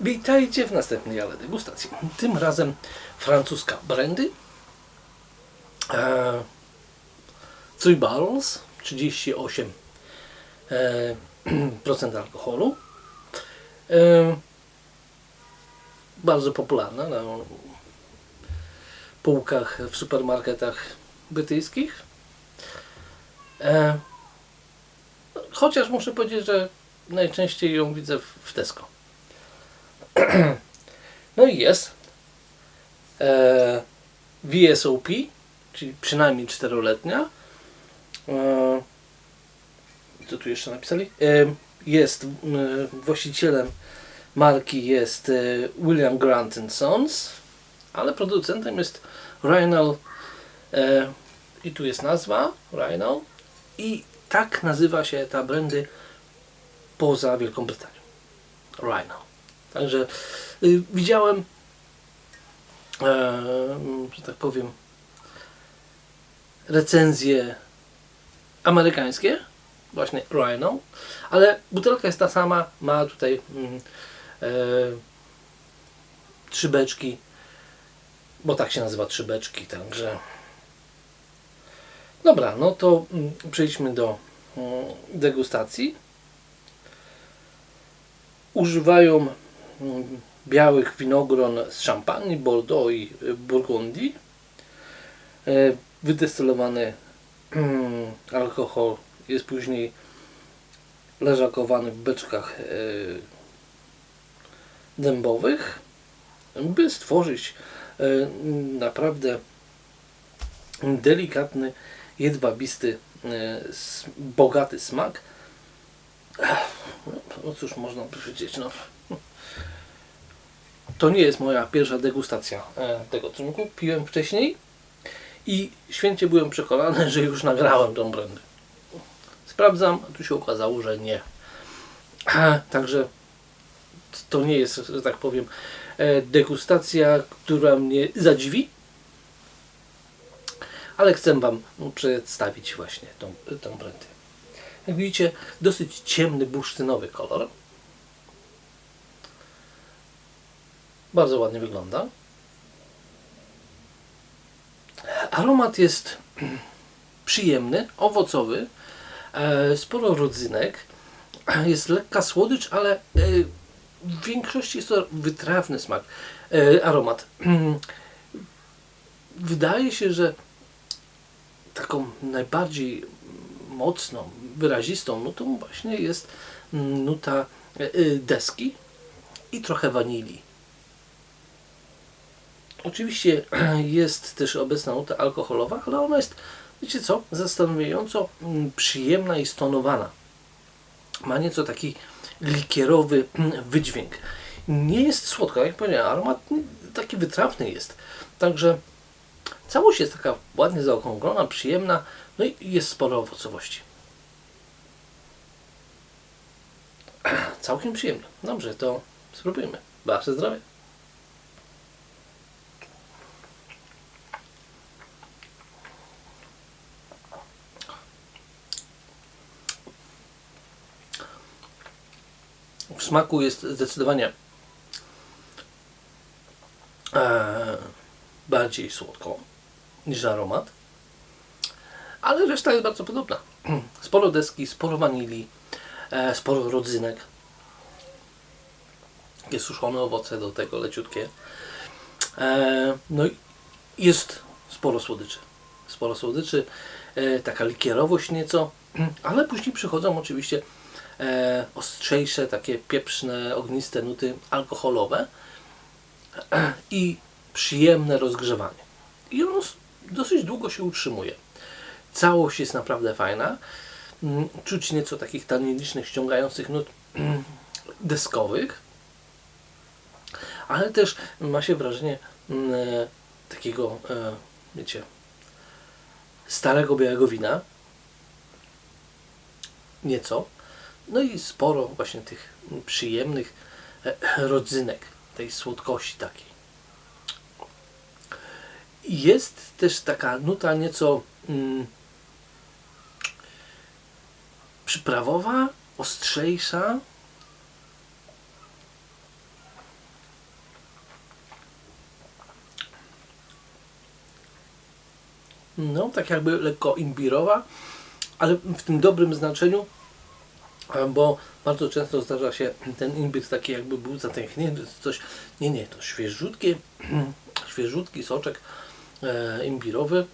Witajcie w następnej ale degustacji. Tym razem francuska brandy. E, Three Barrels, 38% e, alkoholu. Bardzo popularna na półkach w supermarketach brytyjskich. Chociaż muszę powiedzieć, że najczęściej ją widzę w- Tesco. No i jest VSOP, czyli przynajmniej czteroletnia. Co tu jeszcze napisali? Jest właścicielem marki jest e, William Grant Sons, ale producentem jest Rhinal e, i tu jest nazwa Rhinal i tak nazywa się ta brandy poza Wielką Brytanią. Rhinal. Także y, widziałem, e, że tak powiem, recenzje amerykańskie, właśnie Rhino, ale butelka jest ta sama, ma tutaj mm, e, trzy beczki, bo tak się nazywa trzy beczki, także dobra, no to mm, przejdźmy do mm, degustacji. Używają mm, białych winogron z szampanii, Bordeaux i y, Burgundii. E, Wydestylowany alkohol jest później leżakowany w beczkach e, dębowych, by stworzyć e, naprawdę delikatny, jedwabisty, e, bogaty smak. No cóż można powiedzieć, no. To nie jest moja pierwsza degustacja tego trunku. Piłem wcześniej i święcie byłem przekonany, że już nagrałem tą brandę. Sprawdzam, a tu się okazało, że nie. Także to nie jest, że tak powiem, e, degustacja, która mnie zadziwi, ale chcę Wam przedstawić właśnie tą, tą brandę. Jak widzicie, dosyć ciemny, bursztynowy kolor. Bardzo ładnie wygląda. Aromat jest przyjemny, owocowy, sporo rodzynek, jest lekka słodycz, ale e, w większości jest to wytrawny smak, e, aromat. Wydaje się, że taką najbardziej mocną, wyrazistą nutą właśnie jest mm, nuta e, e, deski i trochę wanilii. Oczywiście jest też obecna nuta alkoholowa, ale ona jest, wiecie co, zastanawiająco mm, przyjemna i stonowana. Ma nieco taki likierowy mm, wydźwięk. Nie jest słodka, jak powiedziałem, aromat taki wytrawny jest. Także całość jest taka ładnie zaokrąglona, przyjemna, no i jest sporo owocowości. Całkiem przyjemne. Dobrze, to spróbujmy. Wasze zdrowie. Smaku jest zdecydowanie e, bardziej słodko niż aromat, ale reszta jest bardzo podobna. Sporo deski, sporo wanilii, e, sporo rodzynek, takie suszone owoce do tego leciutkie. E, no i jest sporo słodyczy. Sporo słodyczy, taka likierowość nieco, ale później przychodzą oczywiście e, ostrzejsze, takie pieprzne, ogniste nuty alkoholowe i przyjemne rozgrzewanie. I ono dosyć długo się utrzymuje. Całość jest naprawdę fajna. Mm, Czuć nieco takich taninicznych, ściągających nut deskowych, ale też ma się wrażenie mm, e, takiego, e, wiecie, starego białego wina. Nieco. No i sporo właśnie tych przyjemnych e, rodzynek, tej słodkości takiej. Jest też taka nuta nieco mm, przyprawowa, ostrzejsza. No, tak jakby lekko imbirowa, ale w tym dobrym znaczeniu, bo bardzo często zdarza się ten imbir taki jakby był zatęchnięty, coś, nie, nie, to świeżutkie, świeżutki soczek e, imbirowy.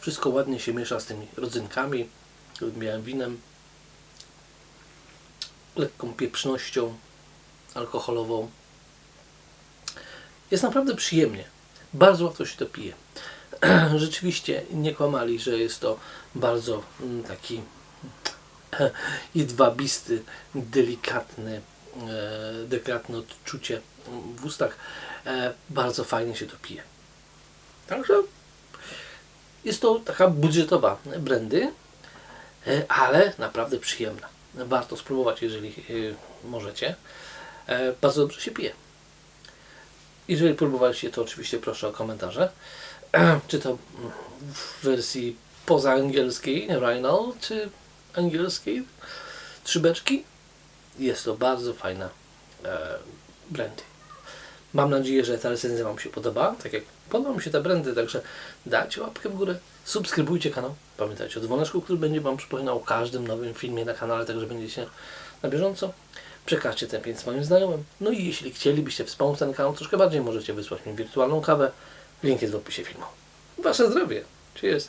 Wszystko ładnie się miesza z tymi rodzynkami, miałem winem, lekką pieprznością alkoholową. Jest naprawdę przyjemnie. Bardzo łatwo się to pije. Rzeczywiście nie kłamali, że jest to bardzo mm, taki jedwabisty, delikatny, e, delikatne odczucie w ustach. E, bardzo fajnie się to pije. Także jest to taka budżetowa brandy, e, ale naprawdę przyjemna. Warto spróbować, jeżeli możecie. Bardzo dobrze się pije. Jeżeli próbowaliście, to oczywiście proszę o komentarze. Czy to w wersji pozaangielskiej, Rhino, czy angielskiej, trzy beczki. Jest to bardzo fajna e, brandy. Mam nadzieję, że ta recenzja Wam się podoba. Tak jak podoba mi się ta brandy, także dajcie łapkę w górę, subskrybujcie kanał. Pamiętajcie o dzwoneczku, który będzie Wam przypominał o każdym nowym filmie na kanale, także będziecie na bieżąco. Przekażcie ten pięć swoim znajomym. No i jeśli chcielibyście wspomóc ten kanał troszkę bardziej, możecie wysłać mi wirtualną kawę. Link jest w opisie filmu. Wasze zdrowie. Cheers.